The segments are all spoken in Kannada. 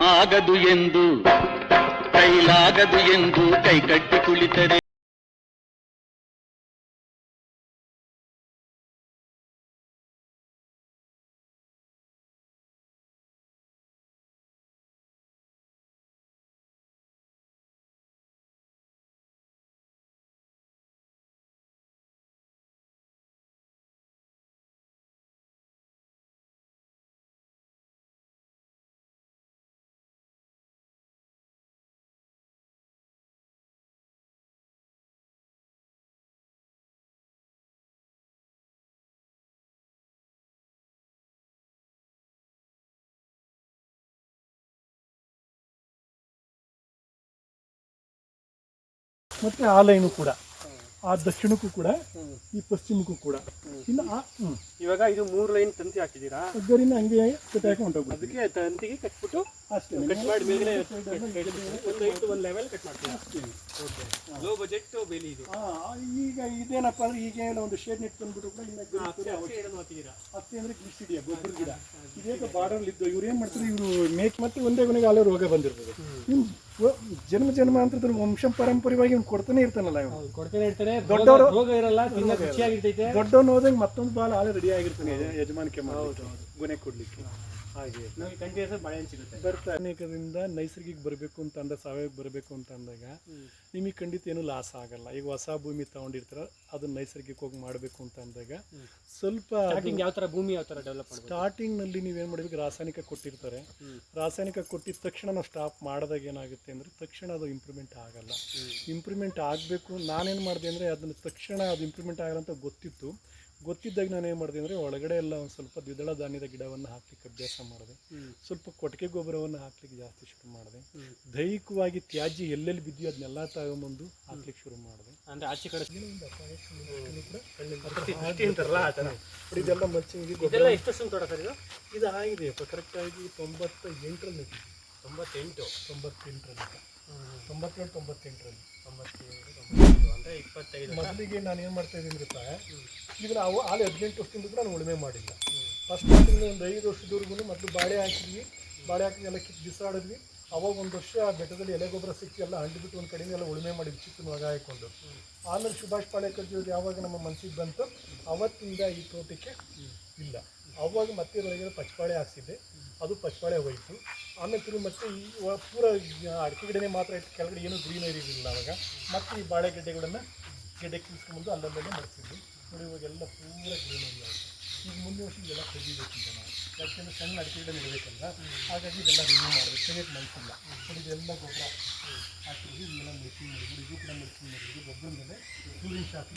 ಆಗದು ಎಂದು ಕೈಲಾಗದು ಎಂದು ಕೈಕಟ್ಟಿ ಕುಳಿತರೆ. ಮತ್ತು ಆ ಲೈನು ಕೂಡ ಆ ದಕ್ಷಿಣಕ್ಕೂ ಕೂಡ ಈ ಪಶ್ಚಿಮಕ್ಕೂ ಕೂಡ. ಇನ್ನು ಆ ಹ್ಞೂ ಇವಾಗ ಇದು ಮೂರು ಲೈನ್ ತಂತಿ ಹಾಕಿದ್ದೀರಾ? ಅಗ್ಗರಿನ ಹಂಗೆ ಕಟ್ಟಾಕಿ ಹೊಂಟೋಗ್ಬಿಡ್ತೀವಿ. ಅದಕ್ಕೆ ತಂತಿಗೆ ಕಟ್ಬಿಟ್ಟು ಅಷ್ಟೇ. ಕಟ್ ಮಾಡಿ ಮೇಲೆ ಒಂದು ಐದು ಒಂದು ಲೆವೆಲ್ ಕಟ್ ಮಾಡ್ತೀರಾ ಲೋ ಬಜೆಟ್ ಬೇಲಿ ಇದು. ಈಗ ಇದೇನಪ್ಪ ಅಂದ್ರೆ ಈಗ ಏನೋ ಒಂದು ಶೇಡ್ ನೆಟ್ ತಂದ್ಬಿಟ್ಟು ಕೂಡ ಇನ್ನ ಅತ್ತೆ ಹತ್ತಿ ಅಂದ್ರೆ ಗಿಡ ಗೊಬ್ಬರ ಗಿಡ. ಇದೇಗ ಬಾರ್ಡರ್ ಇದ್ದು ಇವ್ರು ಏನ್ ಮಾಡ್ತಾರೆ? ಇವರು ಮೇಕ್ ಮತ್ತೆ ಒಂದೇ ಕೊನೆಗೆ ಅಲ್ಲೇ ರೋಗ ವ- ಜನ್ಮ ಜನ್ಮಾಂತರದ ವಂಶ ಪರಂಪರೆಯಾಗಿ ಇವ್ನು ಕೊಡ್ತಾನೆ ಇರ್ತಾನಲ್ಲ ಇವನು. ಕೊಡ್ತಾನೆ ಇರ್ತಾರೆ ದೊಡ್ಡವರು- ರೋಗ ಇರಲ್ಲ ತಿನ್ನ ರುಚಿಯಾಗಿರ್ತೈತೆ. ದೊಡ್ಡವನು ಹೋದಂಗೆ ಮತ್ತೊಂದು ಬಾಲ್ ಆಳೆ ರೆಡಿ ಆಗಿರ್ತಾನೆ ಯಜ- ಯಜಮಾನಿಕೆ ಮಾಡಿ ಗುಣೆ ಕೊಡ್ಲಿಕ್ಕೆ. ಹಾಗೆ. ನಮಗೆ ಕಂಟಿನ್ಯೂಸ್ ಬಾಳೆಹಣ್ಣು ಸಿಗುತ್ತೆ ಬರ್ತಾ ಅನೇಕರಿಂದ ನೈಸರ್ಗಿಕ ಬರಬೇಕು ಅಂತ ಅಂದ ಸಾವಯವ ಬರಬೇಕು ಅಂತ ಅಂದಾಗ ನಿಮಗೆ ಖಂಡಿತ ಏನು ಲಾಸ್ ಆಗಲ್ಲ. ಈಗ ಹೊಸ ಭೂಮಿ ತಗೊಂಡಿರ್ತಾರ ಅದನ್ನ ನೈಸರ್ಗಿಕವಾಗಿ ಮಾಡಬೇಕು ಅಂತ ಅಂದಾಗ ಸ್ವಲ್ಪ ಯಾವ ಥರ ಭೂಮಿ ಯಾವ ಥರ ಡೆವಲಪ್ ಸ್ಟಾರ್ಟಿಂಗ್ ಸ್ಟಾರ್ಟಿಂಗ್ನಲ್ಲಿ ನೀವೇನು ಮಾಡಬೇಕು ರಾಸಾಯನಿಕ ಕೊಟ್ಟಿರ್ತಾರೆ. ರಾಸಾಯನಿಕ ಕೊಟ್ಟಿದ ತಕ್ಷಣ ನಾವು ಸ್ಟಾಪ್ ಮಾಡಿದಾಗ ಏನಾಗುತ್ತೆ ಅಂದ್ರೆ ತಕ್ಷಣ ಅದು ಇಂಪ್ರೂವ್ಮೆಂಟ್ ಆಗಲ್ಲ. ಇಂಪ್ರೂವ್ಮೆಂಟ್ ಆಗಬೇಕು. ನಾನೇನು ಮಾಡಿದೆ ಅಂದರೆ ಅದನ್ನು ತಕ್ಷಣ ಅದು ಇಂಪ್ರೂವ್ಮೆಂಟ್ ಆಗಲ್ಲ ಅಂತ ಗೊತ್ತಿತ್ತು. ಗೊತ್ತಿದ್ದಾಗ ನಾನು ಏನು ಮಾಡಿದೆ ಅಂದರೆ ಒಳಗಡೆ ಎಲ್ಲ ಒಂದು ಸ್ವಲ್ಪ ದ್ವಿದಳ ಧಾನ್ಯದ ಗಿಡವನ್ನು ಹಾಕ್ಲಿಕ್ಕೆ ಅಭ್ಯಾಸ ಮಾಡಿದೆ. ಸ್ವಲ್ಪ ಕೊಟ್ಟಿಗೆ ಗೊಬ್ಬರವನ್ನು ಹಾಕ್ಲಿಕ್ಕೆ ಜಾಸ್ತಿ ಶುರು ಮಾಡಿದೆ. ದೈಹಿಕವಾಗಿ ತ್ಯಾಜ್ಯ ಎಲ್ಲೆಲ್ಲಿ ಬಿದ್ದೋ ಅದನ್ನೆಲ್ಲ ತಗೊಂಬಂದು ಹಾಕ್ಲಿಕ್ಕೆ ಶುರು ಮಾಡಿದೆ. ಅಂದ್ರೆ ಆಚೆ ಕಡೆ ಇದೆಲ್ಲ ಮಲ್ಚಿಂಗ್ ಇದೆಲ್ಲ ಎಷ್ಟು ತೋಟ ಸರ್ ಇದು? ಇದು ಆಗಿದೆ. ಕರೆಕ್ಟಾಗಿ ತೊಂಬತ್ತ ಎಂಟರಲ್ಲಿ ತೊಂಬತ್ತೆಂಟು. ತೊಂಬತ್ತೆಂಟರಲ್ಲಿ ತೊಂಬತ್ತೇಳು ತೊಂಬತ್ತೆಂಟರಲ್ಲಿ. ತೊಂಬತ್ತೇಳು ತೊಂಬತ್ತೆಂಟು ಅಂದರೆ ಇಪ್ಪತ್ತೈದು ಮೊದಲಿಗೆ ನಾನು ಏನು ಮಾಡ್ತಾ ಇದ್ದೀನಿ ಗೊತ್ತಾ? ಈಗ ನಾವು ಆಲೆ ಹದಿನೆಂಟು ವರ್ಷದಿಂದ ಕೂಡ ನಾನು ಉಳುಮೆ ಮಾಡಿಲ್ಲ. ಫಸ್ಟ್ ಒಂದು ಐದು ವರ್ಷದವರೆಗೂ ಮೊದಲು ಬಾಳೆ ಹಾಕಿದ್ವಿ. ಬಾಳೆ ಹಾಕಿ ಎಲ್ಲ ಕಿತ್ತು ಬಿಸಾಡಿದ್ವಿ. ಅವಾಗ ಒಂದು ವರ್ಷ ಆ ಬೆಟ್ಟದಲ್ಲಿ ಎಲೆ ಗೊಬ್ಬರ ಸಿಕ್ಕಿ ಎಲ್ಲ ಹಂಡ್ಬಿಟ್ಟು ಒಂದು ಕಡೆಯಿಂದ ಎಲ್ಲ ಉಳುಮೆ ಮಾಡಿದ್ವಿ ಚಿಕ್ಕ ಮಗ ಹಾಕೊಂಡು ಆಮೇಲೆ ಸುಭಾಷ್ ಪಾಳೇಕರ್ ಜೊತೆ ಯಾವಾಗ ನಮ್ಮ ಮನಸ್ಸಿಗೆ ಬಂತು ಅವತ್ತಿಂದ ಈ ತೋಟಕ್ಕೆ ಇಲ್ಲ. ಅವಾಗ ಮತ್ತೆ ಒಳಗೆ ಪಚ್ಚಪಾಳೆ ಹಾಕ್ಸಿದ್ದೆ. ಅದು ಪಚ್ಚಬಾಳೆ ಹೋಯ್ತು. ಆಮೇಲೆ ತಿರುಗಿ ಮತ್ತೆ ಈ ಪೂರ ಅಡಿಕೆ ಗಿಡನೇ ಮಾತ್ರ ಇತ್ತು ಕೆಳಗಡೆ ಏನೂ ಗ್ರೀನರಿ ಇರಲಿಲ್ಲ ಅವಾಗ. ಮತ್ತೆ ಈ ಬಾಳೆ ಗಡ್ಡೆ ಗೆಡ್ಡೆ ಕಿಲ್ಸ್ಕೊಂಡ್ಬಂದು ಅಲ್ಲಲ್ಲೇ ಮಾಡ್ತಿದ್ವಿ ನೋಡಿ ಇವಾಗೆಲ್ಲ ಪೂರ ಗ್ರೀನರಿ ಆಯಿತು ಈಗ ಮುಂದಿನ ವರ್ಷ ಇದೆಲ್ಲ ತೆಗಿಬೇಕು ಈಗ ನಾವು. ಯಾಕೆಂದರೆ ಸಣ್ಣ ಅಡಿಕೆ ಗಿಡ ನೆಡಬೇಕಲ್ಲ, ಹಾಗಾಗಿ ಇದೆಲ್ಲ ರಿನ್ಯೂ ಮಾಡಬೇಕು. ತೆಗಿಯೋಕ್ಕೆ ಮನಸ್ಸಿಲ್ಲ ನೋಡಿ ಇದೆಲ್ಲ ಗೊಬ್ಬರ ಹಾಕಿದ್ವಿ. ಇದೆಲ್ಲ ಮೆಷಿನ್ ಮಾಡಿದ್ವಿ. ಇದು ಕೂಡ ಮೆಷಿನ್ ಮಾಡಿದ್ರು ಗೊಬ್ಬರ ಮೇಲೆ ಸೂರ್ಯನ ಶಾಖ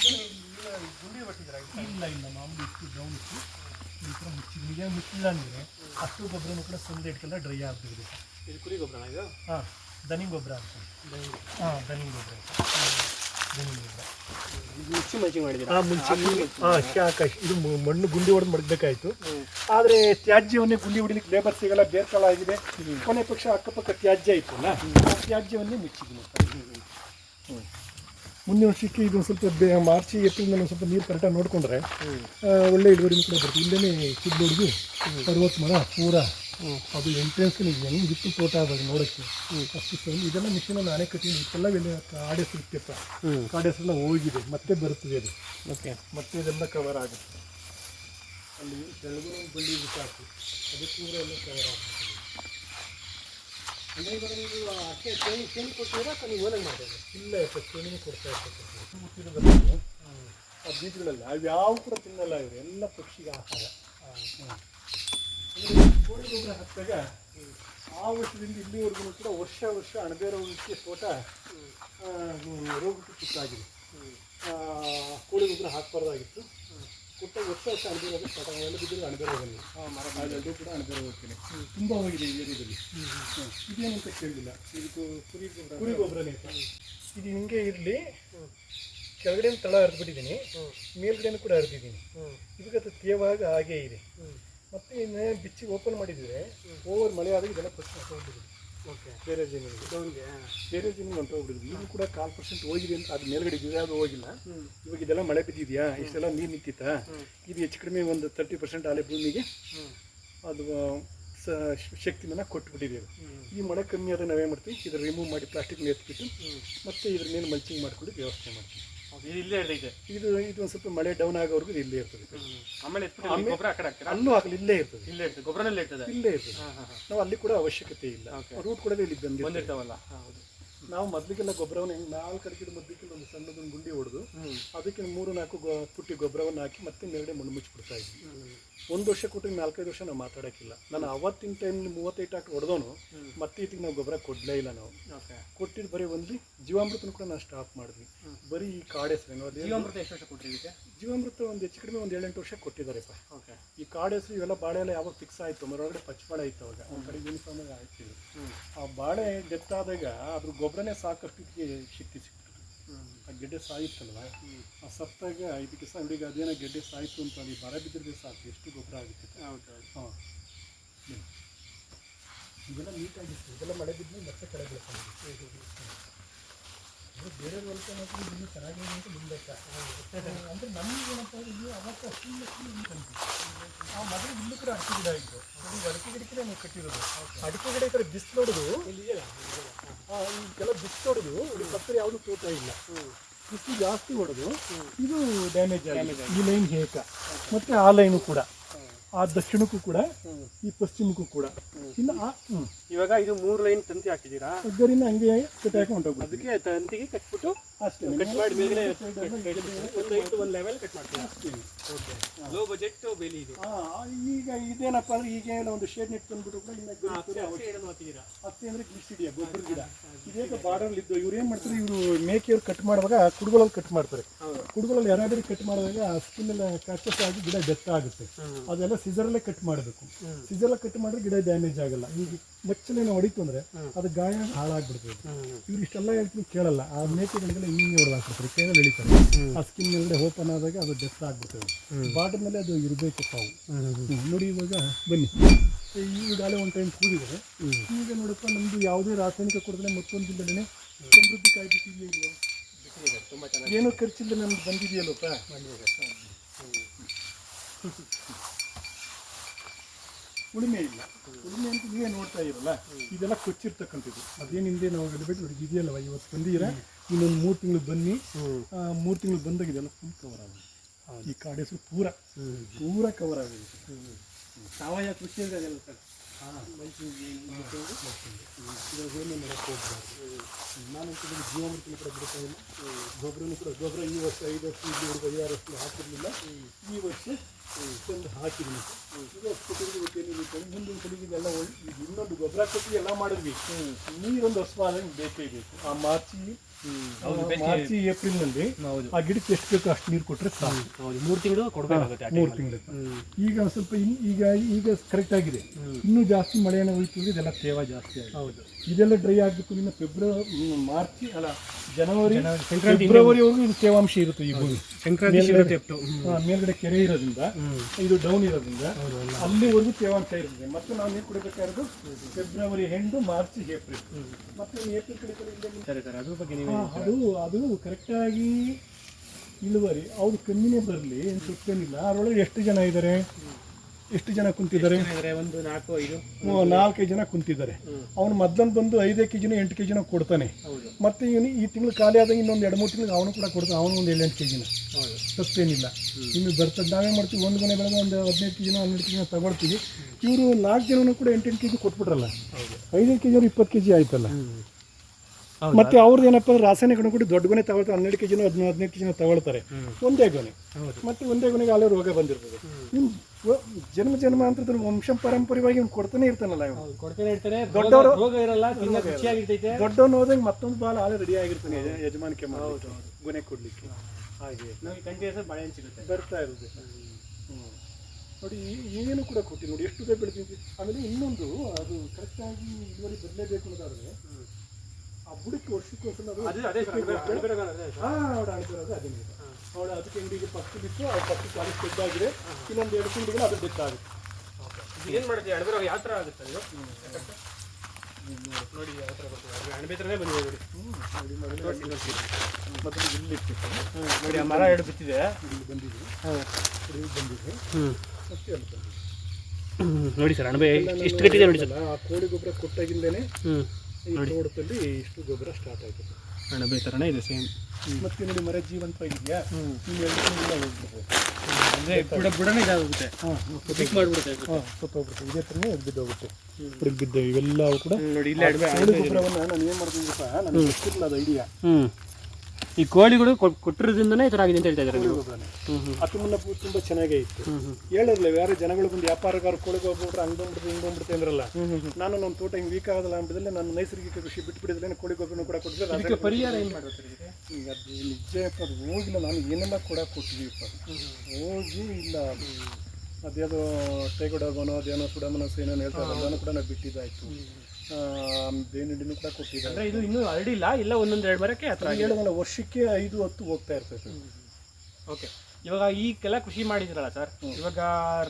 ಗುಂಡಿ ಹೊಟ್ಟಿದ್ದಾರೆ ಇಲ್ಲ ಇಲ್ಲ, ಮಾಮೂಲಿ ಇಷ್ಟು ಡೌನ್ ಇತ್ತು ಈ ಥರ ಈಗ ಮುಚ್ಚಿಲ್ಲ ಅಂದರೆ ಅಷ್ಟು ಗೊಬ್ಬರನೂ ಕೂಡ ಸಂದೆ ಇಟ್ಕೆಲ್ಲ ಡ್ರೈ ಆಗ್ಬಿಟ್ಟಿದೆ ಇದು ಕುರಿ ಗೊಬ್ಬರ ಇದು? ಹಾಂ ದನಿ ಗೊಬ್ಬರ ಅಂತ. ಹಾಂ ದನಿ ಗೊಬ್ಬರ ದನಿ ಗೊಬ್ಬರ. ಮಾಡಿದ್ದೀರಾ? ಆ ಮುಂಚೆ ಹಾಂ ಇದು ಮಣ್ಣು ಗುಂಡಿ ಹೊಡೆದು ಮಡಗಬೇಕಾಯ್ತು. ಆದರೆ ತ್ಯಾಜ್ಯವನ್ನೇ ಗುಂಡಿ ಹೊಡಿಲಿಕ್ಕೆ ಲೇಬರ್ ಸಿಗಲ್ಲ ಬೇರ್ಕಾಲ ಆಗಿದೆ ಕೊನೆ ಪಕ್ಷ ಅಕ್ಕಪಕ್ಕ ತ್ಯಾಜ್ಯ ಇತ್ತಲ್ಲ ಅಲ್ಲ ತ್ಯಾಜ್ಯವನ್ನೇ ಮುಚ್ಚಿದ್ವಿ ಹ್ಞೂ ಮುಂದಿನ ವರ್ಷಕ್ಕೆ ಇದು ಸ್ವಲ್ಪ ಬೇ ಮಾರ್ಚ್ ಏಪ್ರಿಲ್ ಒಂದು ಸ್ವಲ್ಪ ನೀರು ಕರೆಕ್ಟಾಗಿ ನೋಡಿಕೊಂಡ್ರೆ ಒಳ್ಳೆ ಇಳುವರಿ ಕೂಡ ಬರ್ತೀವಿ ಇಲ್ಲೇ ಚಿಕ್ಕಬುಡ್ಗಿ ಪರ್ವತ ಮರ ಪೂರ. ಅದು ಎಂಟ್ರೆನ್ಸ್ ನೀವು ಹೆಂಗಿತ್ತು ತೋಟ ಅವಾಗ ನೋಡೋಕ್ಕೆ. ಅಷ್ಟು ಚಂದ ಇದೆಲ್ಲ ಮಿಷಿನ್ ನಾನೇ ಕಟ್ಟಿದ್ದೀನಿ. ಇಷ್ಟೆಲ್ಲ ಎಲ್ಲ ಕಾಡೆಸರು ಇರ್ತಿಪ್ಪ ಕಾಡೆಸರೆಲ್ಲ ಹೋಗಿದೆ. ಮತ್ತೆ ಬರುತ್ತದೆ ಅದು. ಓಕೆ. ಮತ್ತೆ ಇದೆಲ್ಲ ಕವರ್ ಆಗುತ್ತೆ. ಅಲ್ಲಿ ಕೆಳಗೂ ಬಂಡಿ ಹಾಕಿ ಅದು ಪೂರ ಎಲ್ಲ ಕವರ್ ಆಗುತ್ತೆ. ಅಂದರೆ ಇವಾಗ ನೀವು ಅಷ್ಟೇ ಚೇಂಜ್ ಚೇಂಜ್ ಕೊಡ್ತೀರಾ ಅಥವಾ ನೀವು ಓನಾಗಿ ಇಲ್ಲ ಕೊಡ್ತಾ ಆ ಬೀಜಗಳಲ್ಲಿ ಅವು ಯಾವ ಕೂಡ ತಿನ್ನಲ್ಲ ಇವರು ಎಲ್ಲ ಪಕ್ಷಿಗೆ ಆಹಾರ. ಕೋಳಿ ಗೊಬ್ಬರ ಹಾಕಿದಾಗ ಆ ವರ್ಷದಿಂದ ಇಲ್ಲಿವರೆಗೂ ಕೂಡ ವರ್ಷ ವರ್ಷ ಅಣಬೆ ರೋಗಕ್ಕೆ ತೋಟ ಆ, ರೋಗಕ್ಕೆ ತುತ್ತಾಗಿದೆ. ಆ, ಕೋಳಿ ಗೊಬ್ಬರ ಹಾಕಬಾರ್ದಾಗಿತ್ತು. ಕೊಟ್ಟ ಒಟ್ಟು ವರ್ಷ ಅಣಬೆ ರೋಗ ಸ್ಟಾರ್ಟ್ ಆಗೋಲ್ಲ ಮರ ಅದೆಲ್ಲೂ ಕೂಡ ಅಣಬೆ ಹೋಗ್ತೀನಿ ತುಂಬ ಹೋಗಿದೆ ಈ ಏರಿಯಾದಲ್ಲಿ. ಇದಕ್ಕೆ ಕುರಿ ಗೊಬ್ಬರ ಕುರಿ ಗೊಬ್ಬರನೇ ಇದು ಹಿಂಗೆ ಇರಲಿ. ಕೆಳಗಡೆ ತಳ ಹರಿದ್ಬಿಟ್ಟಿದ್ದೀನಿ. ಮೇಲ್ಗಡೆನೂ ಕೂಡ ಹರಿದಿದ್ದೀನಿ. ಇದಕ್ಕೆ ಅದು ತೇವಾಗ ಹಾಗೇ ಇದೆ. ಮತ್ತೆ ಇನ್ನೇ ಬಿಚ್ಚಿ ಓಪನ್ ಮಾಡಿದರೆ ಓವರ್ ಮಳೆ ಆದಾಗ ಇದೆಲ್ಲ ಪ್ರಶ್ನೆ ಹೊಂಟೋಗ್ಬಿಟ್ಟಿದೆ ಓಕೆ ಬೇರೆ ಜಮೀನಿಗೆ ಬೇರೆ ಜಮೀನು ಹೋಗಿದ್ವಿ ಇದು ಕೂಡ ಕಾಲು ಪರ್ಸೆಂಟ್ ಹೋಗಿದೆ ಅಂತ ಅದು ಮೇಲ್ಗಡೆ ಇದೆ ಅದು ಹೋಗಿಲ್ಲ. ಇವಾಗ ಇದೆಲ್ಲ ಮಳೆ ಬಿದ್ದಿದೆಯಾ? ಇಷ್ಟೆಲ್ಲ ನೀರು ನಿಂತಿತ್ತಾ? ಇದು ಹೆಚ್ಚು ಕಡಿಮೆ ಒಂದು ತರ್ಟಿ ಪರ್ಸೆಂಟ್ ಆಲೆ ಭೂಮಿಗೆ ಅದು ಶಕ್ತಿನ ಕೊಟ್ಬಿಟ್ಟಿದೆ ಈ ಮಳೆ ಕಮ್ಮಿ ನಾವು ನಾವೇನು ಮಾಡ್ತೀವಿ? ಇದ್ರ ರಿಮೂವ್ ಮಾಡಿ ಪ್ಲಾಸ್ಟಿಕ್ ಎತ್ತಿಬಿಟ್ಟು ಮತ್ತೆ ಇದ್ರ ಮೇಲೆ ಮಲ್ಚಿಂಗ್ ಮಾಡ್ಕೊಂಡು ವ್ಯವಸ್ಥೆ ಮಾಡ್ತೀವಿ. ಇಲ್ಲೇ ಇದೆ ಇದು ಇದು ಒಂದು ಸ್ವಲ್ಪ ಮಳೆ ಡೌನ್ ಆಗೋವರೆಗೂ ಇದು ಇಲ್ಲೇ ಇರ್ತದೆ. ಆಮೇಲೆ ಎತ್ಬಿಟ್ಟು ಗೊಬ್ಬರ ಆ ಕಡೆ ಹಾಕ್ತೀರಾ ಅಲ್ಲೂ ಆಗಲಿ ಇಲ್ಲೇ ಇರ್ತದೆ. ಇಲ್ಲೇ ಇರ್ತದೆ ಗೊಬ್ಬರನಲ್ಲೇ ಇರ್ತದೆ. ಇಲ್ಲೇ ಇರ್ತದೆ. ನಾವು ಅಲ್ಲಿ ಕೂಡ ಅವಶ್ಯಕತೆ ಇಲ್ಲ. ರೂಟ್ ಕೂಡ ಇಲ್ಲಿ ಬಂದಿರ್ತಾವಲ್ಲ. ಹೌದು. ನಾವು ಮೊದಲಿಗೆಲ್ಲ ಗೊಬ್ಬರವನ್ನು ಹೆಂಗೆ ನಾಲ್ಕು ಅಡಿಕೆ ಮಧ್ಯಕ್ಕೆ ಒಂದು ಸಣ್ಣದೊಂದು ಗುಂಡಿ ಹೊಡೆದು ಅದಕ್ಕೆ ಮೂರು ನಾಲ್ಕು ಗೊ ಪುಟ್ಟಿ ಗೊಬ್ಬರವನ್ನು ಹಾಕಿ ಮತ್ತೆ ಮೇಲ್ಗಡೆ ಮಣ್ಣು ಮುಚ್ಚಿಬಿಡ್ತಾ ಇದ್ವಿ. ಒಂದು ವರ್ಷ ಕೊಟ್ಟು ನಾಲ್ಕೈದು ವರ್ಷ ನಾವು ಮಾತಾಡೋಕ್ಕಿಲ್ಲ. ನಾನು ಅವತ್ತಿನ ಟೈಮ್ ಮೂವತ್ತೈದು ಆಕ್ಟ್ ಹೊಡೆದೋನು ಮತ್ತೆ ಇದಕ್ಕೆ ನಾವು ಗೊಬ್ಬರ ಕೊಡಲೇ ಇಲ್ಲ ನಾವು. ಕೊಟ್ಟಿದ್ದು ಬರೀ ಒಂದು ಜೀವಾಮೃತನ ಕೂಡ ನಾವು ಸ್ಟಾಪ್ ಮಾಡಿದ್ವಿ. ಬರೀ ಈ ಕಾಡೆ ಸರ್ ಜೀವಾಮೃತ ಎಷ್ಟು ವರ್ಷ ಕೊಟ್ರಿ ಇದಕ್ಕೆ? ಜೀವಾಮೃತ ಒಂದು ಹೆಚ್ಚು ಕಡಿಮೆ ಒಂದು ಏಳೆಂಟು ವರ್ಷ ಕೊಟ್ಟಿದ್ದಾರೆಪ್ಪ. ಓಕೆ ಈ ಕಾಡು ಹೆಸರು ಇವೆಲ್ಲ ಬಾಳೆ ಎಲ್ಲ ಯಾವಾಗ ಫಿಕ್ಸ್ ಆಯಿತು? ಮರೊಳಗಡೆ ಪಚ್ಚಬಾಳೆ ಇತ್ತು ಅವಾಗ. ಒಂದು ಕಡೆ ಯೂನಿಫಾರ್ಮ್ ಆಯ್ತು. ಆ ಬಾಳೆ ಡೆತ್ ಆದಾಗ ಅದ್ರ ಗೊಬ್ಬರನೇ ಸಾಕಷ್ಟು ಇದಕ್ಕೆ ಶಕ್ತಿ ಸಿಕ್ತು. ಆ ಗೆಡ್ಡೆ ಸಾಯಿತ್ತಲ್ವ? ಆ ಸತ್ತಾಗ ಇದಕ್ಕೆ ಸಹ ಹುಡುಗ ಅದೇನೋ ಗೆಡ್ಡೆ ಸಾಯಿತು ಅಂತ ಅಲ್ಲಿ ಬರ ಬಿದ್ದರೆ ಸಾಕು ಎಷ್ಟು ಗೊಬ್ಬರ ಆಗುತ್ತೆ ಹಾಂ. ಇದೆಲ್ಲ ನೀಟಾಗಿತ್ತು ಇದೆಲ್ಲ ಮಳೆ ಬಿದ್ದು ಮತ್ತೆ ಕಡೆ ಬೆಳ್ಕೊಂಡಿದೆ ಬೇರೆ ಹೊಲಕ್ಕೆ ಅಂತ ಅಂದರೆ ನಮಗೆ ಏನಪ್ಪ ಅಷ್ಟಿಂದ ಆ ಮೊದಲು ಅಡಿಕೆ ಗಿಡ ಈಗ ಕಟ್ಟಿರೋದು ಅಡಿಕೆ ಈ ಕಡೆ ಬಿಸಿಲು ಹೊಡೆದು ಈಗೆಲ್ಲ ಬಿಸಿಲು ಹೊಡೆದು ತೋಟ ಇಲ್ಲ ಬಿಸಿಲು ಜಾಸ್ತಿ ಹೊಡೆದು, ಇದು ಡ್ಯಾಮೇಜ್ ಆಗಿದೆ. ಈ ಲೈನ್ ಹೇಕ ಮತ್ತೆ ಆ ಲೈನು ಕೂಡ. ಆ ದಕ್ಷಿಣಕ್ಕೂ ಕೂಡ ಈ ಪಶ್ಚಿಮಕ್ಕೂ ಕೂಡ. ಇನ್ನು ಆ ಇವಾಗ ಇದು ಮೂರು ಲೈನ್ ತಂತಿ ಹಾಕಿದ್ದೀರಾ? ಹಂಗೆ ಹೊಂಟೋಗ್ಬಿಟ್ಟು ಅದಕ್ಕೆ ತಂತಿಗೆ ಕಟ್ಬಿಟ್ಟು ಅಷ್ಟೇ. ಕಟ್ ಮಾಡಿ ಮೇಲ್ಗಡೆ ಒಂದು level cut okay low budget ಬೇಲಿ ಇದು. ಆ, ಈಗ ಇದೇನಪ್ಪ ಅಂದ್ರೆ ಈಗ ಏನೋ ಒಂದು ಶೇಡ್ ನೆಟ್ ತಂದ್ಬಿಟ್ಟು ಕೂಡ ಇನ್ನ ಹತ್ತಿ ಅಂದ್ರೆ ಗೊಬ್ಬರ ಗಿಡ. ಬಾರ್ಡರ್ ಇದ್ದು ಇವ್ರು ಏನ್ ಮಾಡ್ತಾರೆ ಇವರು ಮೇಕೆಯವ್ರು ಕಟ್ ಮಾಡುವಾಗ ಕುಡುಗಳಲ್ಲಿ ಕಟ್ ಮಾಡ್ತಾರೆ. ಕುಡುಗಳಲ್ಲಿ ಯಾರಾದ್ರೂ ಕಟ್ ಮಾಡುವಾಗ ಸ್ಕಿನ್ ಎಲ್ಲ ಕಚ್ಚಸ್ ಆಗಿ ಗಿಡ ಡೆತ್ ಆಗುತ್ತೆ. ಅದೆಲ್ಲ ಸಿಸರಲ್ಲೇ ಕಟ್ ಮಾಡಬೇಕು. ಸಿಜರ್ ಕಟ್ ಮಾಡಿದ್ರೆ ಗಿಡ ಡ್ಯಾಮೇಜ್ ಆಗಲ್ಲ. ಈಗ ಮಚ್ಚಲೇನೋ ಹೊಡಿತು ಅಂದರೆ ಅದು ಗಾಯ ಹಾಳಾಗ್ಬಿಡ್ತದೆ. ಇವ್ರು ಇಷ್ಟೆಲ್ಲ ಹೇಳ್ತೀನಿ ಕೇಳಲ್ಲ. ಆ ಮೇಕೆಗಳಿಗೆಲ್ಲ ಹಿಂಗೆ ಹೊಡೆದು ಹಾಕ್ಬಿಡ್ತಾರೆ. ಕೈಯಲ್ಲಿ ಎಳಿತಾರೆ ಆ ಸ್ಕಿನ್ ಮೇಲೆ ಓಪನ್ ಆದಾಗ ಅದು ಡೆತ್ ಆಗ್ಬಿಡ್ತದೆ. ಬಾಟಲ್ ಮೇಲೆ ಅದು ಇರಬೇಕು ತಾವು. ನೋಡಿ ಇವಾಗ ಬನ್ನಿ. ಈಗಾಗಲೇ ಒಂದು ಟೈಮ್ ಕೂಡಿದರೆ ಈಗ ನೋಡಪ್ಪ ನಮ್ದು ಯಾವುದೇ ರಾಸಾಯನಿಕ ಕೊಡದೆ ಮತ್ತೊಂದು ಜಿಲ್ಲೆನೇ ಸಮೃದ್ಧಿ ಕಾಯ್ಬಿಟ್ಟಿದೆಯಾ ಇಲ್ವೋ? ಏನೋ ಖರ್ಚಿಲ್ಲ ನಮ್ಗೆ ಬಂದಿದೆಯಲ್ಲಪ್ಪ. ಉಳುಮೆ ಇಲ್ಲ. ಉಳುಮೆ ಅಂತ ನೀವೇ ನೋಡ್ತಾ ಇರಲ್ಲ ಇದೆಲ್ಲ ಕೊಚ್ಚಿರ್ತಕ್ಕಂಥದ್ದು. ಅದೇನು ಹಿಂದೆ ನಾವು ಹೇಳ್ಬಿಟ್ಟು ನೋಡಿ ಇದೆಯಲ್ಲವ ಇವತ್ತು ಬಂದಿರ ಇನ್ನೊಂದು ಮೂರು ತಿಂಗಳು ಬನ್ನಿ. ಮೂರು ತಿಂಗಳು ಬಂದಾಗ ಇದೆಲ್ಲ ಫುಲ್ ಕವರ್ ಆಗುತ್ತೆ. ಈ ಕಾಡು ಹೆಸರು ಪೂರ. ಪೂರ ಕವರ್ ಆಗುತ್ತೆ. ಸಾವಯವ ಕೃಷಿ ಅಂದ್ರೆ ಅದೆಲ್ಲ ಸರ್. ಮಾಡಕ್ಕೆ ಹೋಗ್ಬಾರ್ದು. ನಾನು ಜೀವಾಮೃತನ ಕೂಡ ಬಿಡ್ತಾ ಇಲ್ಲ. ಗೊಬ್ಬರನೂ ಕೂಡ ಗೊಬ್ಬರ ಈ ವರ್ಷ ಐದು ವರ್ಷ ಇಲ್ಲಿವರೆಗೂ ಐದಾರು ವರ್ಷ ಹಾಕಿರಲಿಲ್ಲ. ಈ ವರ್ಷ ತಂದು ಹಾಕಿದ್ವಿ ಈಗ ಕೊಟ್ಟಿದ್ದು ಗೊತ್ತೇನಿಲ್ಲ ಮುಂದಿನ ಒಳ್ಳೆ ಈಗ ಇನ್ನೊಂದು ಗೊಬ್ಬರ ಕೊಟ್ಟು ಎಲ್ಲ ಮಾಡಿದ್ವಿ. ನೀರೊಂದು ಹಸುವಾದಂಗೆ ಬೇಕೇ ಬೇಕು. ಆ ಮಾರ್ಚಿ ಮಾರ್ಚ್ ಏಪ್ರಿಲ್ನಲ್ಲಿ ಆ ಗಿಡಕ್ಕೆ ಎಷ್ಟು ಬೇಕು ಅಷ್ಟು ನೀರು ಕೊಟ್ಟರೆ ಸಾಕು. ಮೂರು ತಿಂಗಳು ಕೊಡಬೇಕಾಗುತ್ತೆ ಮೂರು ತಿಂಗಳು. ಈಗ ಸ್ವಲ್ಪ ಈಗ ಈಗ ಕರೆಕ್ಟ್ ಆಗಿದೆ. ಇನ್ನೂ ಜಾಸ್ತಿ ಮಳೆಯನ್ನು ಉಳಿತಿದ್ರೆ ಇದೆಲ್ಲ ತೇವ ಜಾಸ್ತಿ ಆಗಿದೆ. ಹೌದು. ಇದೆಲ್ಲ ಡ್ರೈ ಆಗಬೇಕು ಇನ್ನು ಫೆಬ್ರವರಿ ಮಾರ್ಚ್ ಅಲ್ಲ ಜನವರಿ ಫೆಬ್ರವರಿ ಫೆಬ್ರವರಿವರೆಗೂ ಇದು ತೇವಾಂಶ ಇರುತ್ತೆ ಈ ಭೂಮಿ. ಸಂಕ್ರಾಂತಿ ಮೇಲ್ಗಡೆ- ಕೆರೆ ಇರೋದ್ರಿಂದ ಇದು ಡೌನ್ ಇರೋದ್ರಿಂದ ಅಲ್ಲಿವರೆಗೂ ತೇವಾಂಶ ಇರುತ್ತೆ. ಮತ್ತೆ ನಾವು ನೀರು ಕುಡಿಬೇಕಾಗಿರೋದು ಫೆಬ್ರವರಿ ಎಂಡು ಮಾರ್ಚ್ ಏಪ್ರಿಲ್ ಮತ್ತೆ ಏಪ್ರಿಲ್ ಕಡೆ ಸರಿ ಸರ್. ಅದ್ರ ಬಗ್ಗೆ ನೀವು ಅದು ಅದು ಕರೆಕ್ಟಾಗಿ ಇಳುವರಿ. ಅವ್ರು ಕಮ್ಮಿನೇ ಬರಲಿ ಏನು ಸುತ್ತೇನಿಲ್ಲ ಅದರೊಳಗೆ ಎಷ್ಟು ಜನ ಇದ್ದಾರೆ ಎಷ್ಟು ಜನ ಕುಂತಿದ್ದಾರೆ? ಒಂದು ನಾಲ್ಕು ಐದು. ನಾಲ್ಕೈದು ಜನ ಕುಂತಿದ್ದಾರೆ. ಅವನು ಮೊದಲನ್ನು ಬಂದು ಐದೇ ಕೆ ಜಿನ ಎಂಟು ಕೆ ಜಿನ ಕೊಡ್ತಾನೆ. ಮತ್ತೆ ಇವನು ಈ ತಿಂಗಳು ಖಾಲಿ ಆದಾಗ ಇನ್ನೊಂದು ಎರಡು ಮೂರು ತಿಂಗಳು ಅವನು ಕೂಡ ಕೊಡ್ತಾನೆ. ಅವನು ಒಂದು ಏಳೆಂಟು ಕೆ ಜಿನ. ತಪ್ಪೇನಿಲ್ಲ ಇನ್ನು ಬರ್ತದೆ. ನಾವೇ ಮಾಡ್ತೀವಿ. ಒಂದು ಮನೆ ಬೆಳೆದ ಒಂದು ಹದಿನೈದು ಕೆ ಜಿನ ಹನ್ನೆರಡು ಕೆ ಜಿನ ತಗೊಳ್ತೀವಿ. ಇವರು ನಾಲ್ಕು ಜನನು ಕೂಡ ಎಂಟೆಂಟು ಕೆ ಜಿ ಕೊಟ್ಬಿಟ್ರಲ್ಲ. ಐದೈದು ಕೆ ಜಿ ಅವ್ರು ಇಪ್ಪತ್ತು ಕೆ ಜಿ ಆಯ್ತಲ್ಲ. ಮತ್ತೆ ಅವ್ರದ್ದು ಏನಪ್ಪ ಅಂದ್ರೆ ರಾಸಾಯನಿಕ ಕೂಡ ದೊಡ್ಡ ಗೊನೆ ತಗೊಳ್ತಾರೆ. ಹನ್ನೆರಡು ಕೆ ಜಿನ ಹದಿನೈದು ಹದಿನೈದು ಕೆ ಜಿನ ತಗೊಳ್ತಾರೆ. ಒಂದೇ ಗೊನೆ. ಮತ್ತೆ ಒಂದೇ ಗೊನೆಗೆ ಅಲ್ಲೇ ರೋಗ ಬಂದಿರ್ಬೋದು. ಜನ್ಮ ಜನ್ಮಾಂತರದ ವಂಶ ಪಾರಂಪರ್ಯವಾಗಿ ಇವ್ನು ಕೊಡ್ತಾನೆ ಇರ್ತಾನಲ್ಲ ಇವನು. ಕೊಡ್ತಾನೆ ಇರ್ತಾರೆ ದೊಡ್ಡವರು- ರೋಗ- ಇರಲ್ಲ ತಿನ್ನ ರುಚಿಯಾಗಿರ್ತೈತೆ. ದೊಡ್ಡವನು ಹೋದಂಗೆ ಮತ್ತೊಂದು ಬಾಲ ಆದ್ರೆ ರೆಡಿ ಆಗಿರ್ತಾನೆ ಯಜ- ಯಜಮಾನಿಕೆ ಮಾಡಿ ಗೊನೆ ಕೊಡ್ಲಿಕ್ಕೆ. ಹಾಗೆ. ನಮಗೆ ಕಂಟಿನ್ಯೂಸ್ ಬಾಳೆ ಸಿಗುತ್ತೆ. ಬರ್ತಾ ಇರುತ್ತೆ. ನೋಡಿ ಏನು ಕೂಡ ಕೊಟ್ಟಿ ನೋಡಿ ಎಷ್ಟು ಬಿಡ್ತೀನಿ ಆಮೇಲೆ ಇನ್ನೊಂದು ಅದು ಕರೆಕ್ಟಾಗಿ ಇಳುವರಿ ಬರಲೇಬೇಕು ಅನ್ನೋದಾದ್ರೆ ಆ ಬುಡಕ್ಕೆ ವರ್ಷಕ್ಕೋಸ್ಕರ ಅದು ಅದು ಅದೇ ಅವಳು ಅಳಿದಿರೋದು ಅದೇ ನೀರು ಅವಳು ಅದಕ್ಕೆ ಹಿಂಡಿಗೆ ಪಕ್ಕ ಬಿತ್ತು ಅದು ಪಕ್ಕಕ್ಕೆ ಕಾಲೇಜ್ ಡೆಡ್ ಇನ್ನೊಂದು ಎರಡು ಹಿಂಡಿಗೆ ಅದು ಡೆತ್ ಏನು ಇದು ಏನ್ ಮಾಡ್ತೀವಿ ಅಡಬೆ ಯಾವ ಥರ ಆಗುತ್ತೆ ನೋಡಿ ಯಾವ ಥರ ಬರ್ತದೆ. ಅಣಬೆ ಥರನೇ ಬಂದಿದೆ ನೋಡಿ. ಇಲ್ಲಿ ಇಟ್ಟಿತ್ತು ನೋಡಿ ಆ ಮರ ಎರಡು ಬಿತ್ತಿದೆ ಇಲ್ಲಿ ಬಂದಿದೆ. ಇಲ್ಲಿ ಬಂದಿದೆ. ಹ್ಞೂ ಅಲ್ಲಿ ಬಂದಿದೆ. ನೋಡಿ ಸರ್ ಅಣಬೆ ಇಷ್ಟು ಗಟ್ಟಿದೆ ನೋಡಿ ಸರ್ ಆ ಕೋಳಿ ಗೊಬ್ಬರ ಕೊಟ್ಟಾಗಿಂದೇನೆ ಹ್ಞೂ ಈ ತೋಟದಲ್ಲಿ ಇಷ್ಟು ಗೊಬ್ಬರ ಸ್ಟಾರ್ಟ್ ಆಯಿತು. ಅಣಬೆ ಥರನೇ ಇದೆ ಸೇಮ್ ಮತ್ತೆ ನೋಡಿ ಮರ ಜೀವಂತವಾಗಿದೆಯಾ ಅಂದರೆ ಬುಡ ಬುಡನೇ ಇದಾಗುತ್ತೆ ಪಿಕ್ ಮಾಡಿಬಿಡುತ್ತೆ ಸತ್ತೋಗ್ಬಿಡುತ್ತೆ ಇದೇ ಥರನೇ ಬಿದ್ದೋಗುತ್ತೆ. ಹುಡುಗ ಬಿದ್ದು ಇವೆಲ್ಲವೂ ಕೂಡ ನೋಡಿ ಇಲ್ಲೇ ಅಣಬೆ ಗೊಬ್ಬರವನ್ನು ನಾನು ಏನು ಮಾಡ್ತೀನಿ ಗೊತ್ತಾ? ನನಗೆ ಗೊತ್ತಿರಲಿಲ್ಲ ಅದು ಐಡಿಯಾ ಈ ಕೋಳಿಗಳು ಕೊಟ್- ಕೊಟ್ಟಿರೋದ್ರಿಂದನೇ ಈ ಥರ ಆಗಿದೆ ಅಂತ ಹೇಳ್ತಾ ಇದ್ದಾರೆ ನೀವು. ಅದು ಮುನ್ನ ತುಂಬ ಚೆನ್ನಾಗೇ ಇತ್ತು. ಹೇಳಿರ್ಲಿಲ್ಲ ಯಾರು ಜನಗಳು ಬಂದು ವ್ಯಾಪಾರಗಾರ ಕೋಳಿ ಹೋಗ್ಬಿಟ್ರೆ ಹಂಗೆ ಬಂದ್ಬಿಡ್ತು ಹಿಂಗೆ ಬಂದ್ಬಿಡುತ್ತೆ ಅಂದ್ರಲ್ಲ. ನಾನು ನಮ್ಮ ತೋಟ ಹಿಂಗೆ ವೀಕ್ ಆಗಲ್ಲ ಅಂದ್ಬಿಟ್ರೆ ನಾನು ನೈಸರ್ಗಿಕ ಕೃಷಿ ಬಿಟ್ಬಿಡಿದ್ರೆ ಕೋಳಿ ಗೊಬ್ಬರನೂ ಕೂಡ ಕೊಟ್ಟಿದ್ರೆ ಪರಿಹಾರ ಏನು? ಮಾಡೋದು ಈಗ ಅದು ನಿಜ ಅದು ಹೋಗಿಲ್ಲ ನಾನು ಏನೆಲ್ಲ ಕೂಡ ಕೊಟ್ಟಿದ್ದೀವಿ ಹೋಗಿ ಇಲ್ಲ. ಅದ್ಯಾವುದೋ ಟೈಗೊಡೋಗೋನೋ ಅದೇನೋ ಸುಡಮನಸ್ ಏನೋ ಹೇಳ್ತಾರೆ. ಅದನ್ನು ಕೂಡ ನಾವು ಬಿಟ್ಟಿದ್ದಾಯ್ತು. ಬೇನಿಡಿನೂ ಕೂಡ ಕೊಟ್ಟಿದ್ದಾರೆ. ಅಂದ್ರೆ ಇದು ಇನ್ನೂ ಹರಡಿಲ್ಲ ಇಲ್ಲ? ಒಂದೊಂದು ಎರಡು ಮರಕ್ಕೆ ಹೇಳಿದಲ್ಲ ವರ್ಷಕ್ಕೆ ಐದು ಹತ್ತು ಹೋಗ್ತಾ ಇರ್ತೈತೆ ಓಕೆ ಇವಾಗ ಈಗೆಲ್ಲ ಕೃಷಿ ಮಾಡಿದ್ರಲ್ಲ ಸರ್ ಇವಾಗ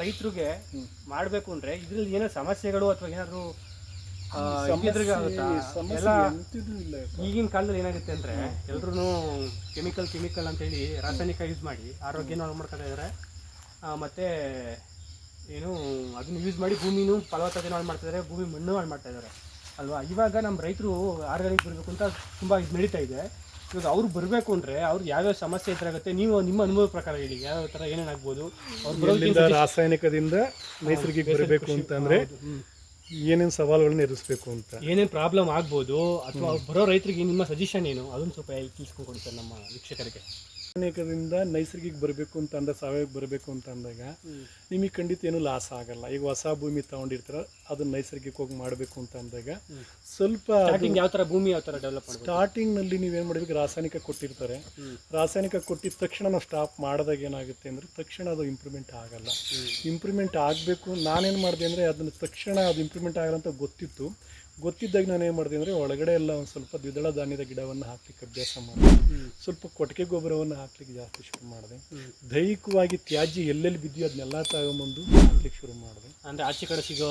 ರೈತರಿಗೆ ಮಾಡಬೇಕು ಅಂದ್ರೆ ಇದ್ರಲ್ಲಿ ಏನೋ ಸಮಸ್ಯೆಗಳು ಅಥವಾ ಏನಾದರೂ ಈಗಿನ ಕಾಲದಲ್ಲಿ ಏನಾಗುತ್ತೆ ಅಂದ್ರೆ ಎಲ್ರು ಕೆಮಿಕಲ್ ಕೆಮಿಕಲ್ ಅಂತ ಹೇಳಿ ರಾಸಾಯನಿಕ ಯೂಸ್ ಮಾಡಿ ಆರೋಗ್ಯನ ಹಾಳು ಮಾಡ್ಕೊತಾ ಇದ್ದಾರೆ ಮತ್ತೆ ಏನು ಅದನ್ನ ಯೂಸ್ ಮಾಡಿ ಭೂಮಿನೂ ಫಲವತ್ತತೆ ಹಾಳು ಮಾಡ್ತಾ ಇದ್ದಾರೆ ಭೂಮಿ ಮಣ್ಣು ಹಾಳು ಮಾಡ್ತಾ ಇದ್ದಾರೆ ಅಲ್ವಾ? ಇವಾಗ ನಮ್ಮ ರೈತರು ಆರ್ಗಾನಿಕ್ ಬರಬೇಕು ಅಂತ ತುಂಬ ಇದು ನಡೀತಾ ಇದೆ. ಇವಾಗ ಅವ್ರು ಬರಬೇಕು ಅಂದರೆ ಅವ್ರು ಯಾವ್ಯಾವ ಸಮಸ್ಯೆ ಇದ್ರಾಗುತ್ತೆ ನೀವು ನಿಮ್ಮ ಅನುಭವದ ಪ್ರಕಾರ ಹೇಳಿ. ಯಾವ್ಯಾವ ಥರ ಏನೇನಾಗ್ಬೋದು ಅವ್ರು ಬರೋದ್ರಿಂದ ರಾಸಾಯನಿಕದಿಂದ ನೈಸರ್ಗಿಕ ಬರಬೇಕು ಅಂತಂದ್ರೆ ಏನೇನು ಸವಾಲುಗಳನ್ನ ಎದುರಿಸ್ಬೇಕು ಅಂತ. ಏನೇನು ಪ್ರಾಬ್ಲಮ್ ಆಗ್ಬೋದು ಅಥವಾ ಬರೋ ರೈತರಿಗೆ ನಿಮ್ಮ ಸಜೆಷನ್ ಏನು? ಅದನ್ನು ಸ್ವಲ್ಪ ತಿಳಿಸ್ಕೊಂಡು ಕೊಡಿ ಸರ್ ನಮ್ಮ ವೀಕ್ಷಕರಿಗೆ. ರಾಸಾಯನಿಕದಿಂದ ನೈಸರ್ಗಿಕ ಬರಬೇಕು ಅಂತ ಅಂದ ಸಾವಯವ ಬರಬೇಕು ಅಂತ ಅಂದಾಗ ನಿಮಗೆ ಖಂಡಿತ ಏನು ಲಾಸ್ ಆಗಲ್ಲ. ಈಗ ಹೊಸ ಭೂಮಿ ತಗೊಂಡಿರ್ತಾರ ಅದನ್ನ ನೈಸರ್ಗಿಕವಾಗಿ ಮಾಡಬೇಕು ಅಂತ ಅಂದಾಗ ಸ್ವಲ್ಪ ಸ್ಟಾರ್ಟಿಂಗ್ ಯಾವ ತರ ಭೂಮಿ ಯಾವ ಥರ ಡೆವಲಪ್ನಲ್ಲಿ ಸ್ಟಾರ್ಟಿಂಗ್ನಲ್ಲಿ ನೀವೇನು ಮಾಡಬೇಕು ರಾಸಾಯನಿಕ ಕೊಟ್ಟಿರ್ತಾರೆ. ರಾಸಾಯನಿಕ ಕೊಟ್ಟಿದ ತಕ್ಷಣ ನಾವು ಸ್ಟಾಪ್ ಮಾಡಿದಾಗ ಏನಾಗುತ್ತೆ ಅಂದ್ರೆ ತಕ್ಷಣ ಅದು ಇಂಪ್ರೂವ್ಮೆಂಟ್ ಆಗಲ್ಲ. ಇಂಪ್ರೂವ್ಮೆಂಟ್ ಆಗಬೇಕು. ನಾನೇನು ಮಾಡಿದೆ ಅಂದ್ರೆ ಅದನ್ನ ತಕ್ಷಣ ಅದು ಇಂಪ್ರೂವ್ಮೆಂಟ್ ಆಗಲ್ಲ ಅಂತ ಗೊತ್ತಿತ್ತು. ಗೊತ್ತಿದ್ದಾಗ ನಾನು ಏನು ಮಾಡ್ತೀನಿ ಅಂದರೆ ಒಳಗಡೆ ಎಲ್ಲ ಒಂದು ಸ್ವಲ್ಪ ದ್ವಿದಳ ಧಾನ್ಯದ ಗಿಡವನ್ನು ಹಾಕ್ಲಿಕ್ಕೆ ಅಭ್ಯಾಸ ಮಾಡಿದೆ. ಸ್ವಲ್ಪ ಕೊಟ್ಟಿಗೆ ಗೊಬ್ಬರವನ್ನು ಹಾಕ್ಲಿಕ್ಕೆ ಜಾಸ್ತಿ ಶುರು ಮಾಡಿದೆ. ದೈಹಿಕವಾಗಿ ತ್ಯಾಜ್ಯ ಎಲ್ಲೆಲ್ಲಿ ಬಿದ್ದಿಯೋ ಅದನ್ನೆಲ್ಲ ತಗೊಂಬಂದು ಹಾಕ್ಲಿಕ್ಕೆ ಶುರು ಮಾಡಿದೆ. ಅಂದರೆ ಆಚೆ ಕಡೆ ಸಿಗೋ